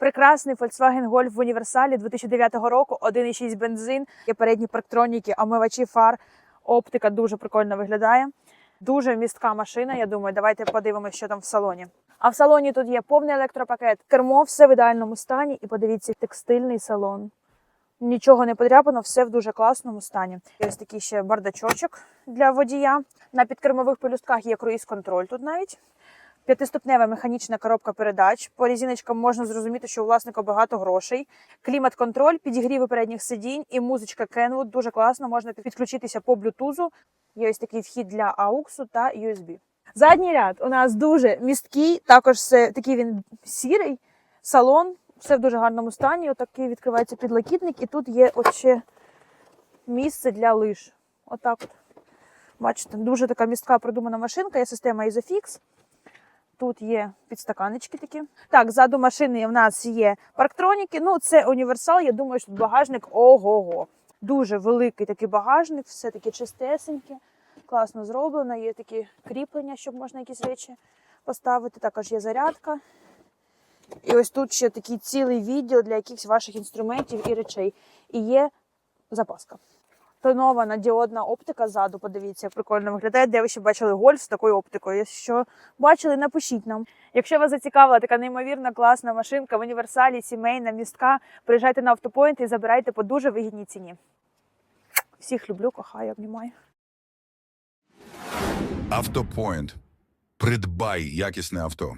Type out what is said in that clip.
Прекрасний Volkswagen Golf в універсалі 2009 року, 1,6 бензин, є передні парктроніки, омивачі фар, оптика дуже прикольно виглядає. Дуже містка машина. Я думаю, давайте подивимося, що там в салоні. А в салоні тут є повний електропакет, кермо, все в ідеальному стані. І подивіться, текстильний салон. Нічого не подряпано, все в дуже класному стані. Є ось такий ще бардачочок для водія. На підкермових пелюстках є круїз-контроль тут навіть. П'ятиступнева механічна коробка передач. По різиночкам можна зрозуміти, що у власника багато грошей. Клімат-контроль, підігріви передніх сидінь і музичка Kenwood. Дуже класно. Можна підключитися по блютузу. Є ось такий вхід для AUX та USB. Задній ряд у нас дуже місткий, також такий він сірий. Салон, все в дуже гарному стані. Отакий відкривається підлокітник, і тут є ще місце для лиж. Отак от. Бачите, дуже така містка продумана машинка, є система Isofix. Тут є підстаканечки такі. Так, ззаду машини в нас є парктроніки. Ну, це універсал. Я думаю, що тут багажник ого-го. Дуже великий такий багажник, все таке чистесеньке, класно зроблено. Є такі кріплення, щоб можна якісь речі поставити. Також є зарядка. І ось тут ще такий цілий відділ для якихось ваших інструментів і речей. І є запаска. Тонована діодна оптика ззаду, подивіться, як прикольно виглядає. Де ви ще бачили гольф з такою оптикою? Якщо бачили, напишіть нам. Якщо вас зацікавила така неймовірна класна машинка в універсалі, сімейна, містка, приїжджайте на автопоінт і забирайте по дуже вигідній ціні. Всіх люблю, кохаю, обнімаю. Автопоінт. Придбай якісне авто.